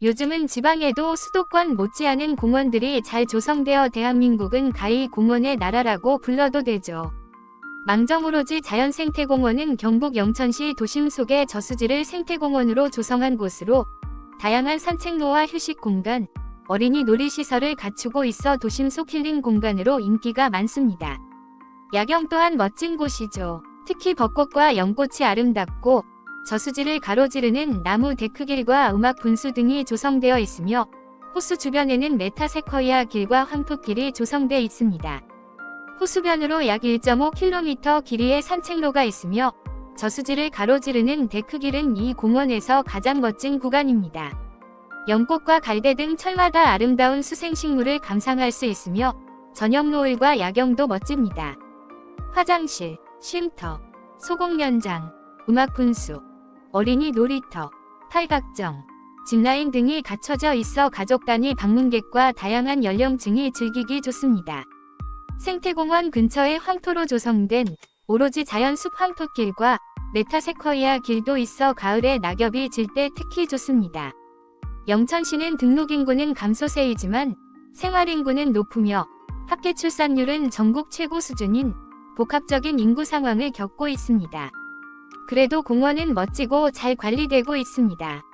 요즘은 지방에도 수도권 못지않은 공원들이 잘 조성되어 대한민국은 가히 공원의 나라라고 불러도 되죠. 망정우로지 자연생태공원은 경북 영천시 도심 속의 저수지를 생태공원으로 조성한 곳으로 다양한 산책로와 휴식 공간, 어린이 놀이시설을 갖추고 있어 도심 속 힐링 공간으로 인기가 많습니다. 야경 또한 멋진 곳이죠. 특히 벚꽃과 연꽃이 아름답고 저수지를 가로지르는 나무 데크길과 음악 분수 등이 조성되어 있으며 호수 주변에는 메타세커이아 길과 황토길이 조성되어 있습니다. 호수변으로 약 1.5km 길이의 산책로가 있으며 저수지를 가로지르는 데크길은 이 공원에서 가장 멋진 구간입니다. 연꽃과 갈대 등 철마다 아름다운 수생식물을 감상할 수 있으며 저녁 노을과 야경도 멋집니다. 화장실, 쉼터, 소공 연장, 음악 분수, 어린이 놀이터, 팔각정, 짚라인 등이 갖춰져 있어 가족 단위 방문객과 다양한 연령층이 즐기기 좋습니다. 생태공원 근처에 황토로 조성된 오로지 자연숲 황토길과 메타세커이아 길도 있어 가을에 낙엽이 질 때 특히 좋습니다. 영천시는 등록 인구는 감소세이지만 생활 인구는 높으며 합계 출산율은 전국 최고 수준인 복합적인 인구 상황을 겪고 있습니다. 그래도 공원은 멋지고 잘 관리되고 있습니다.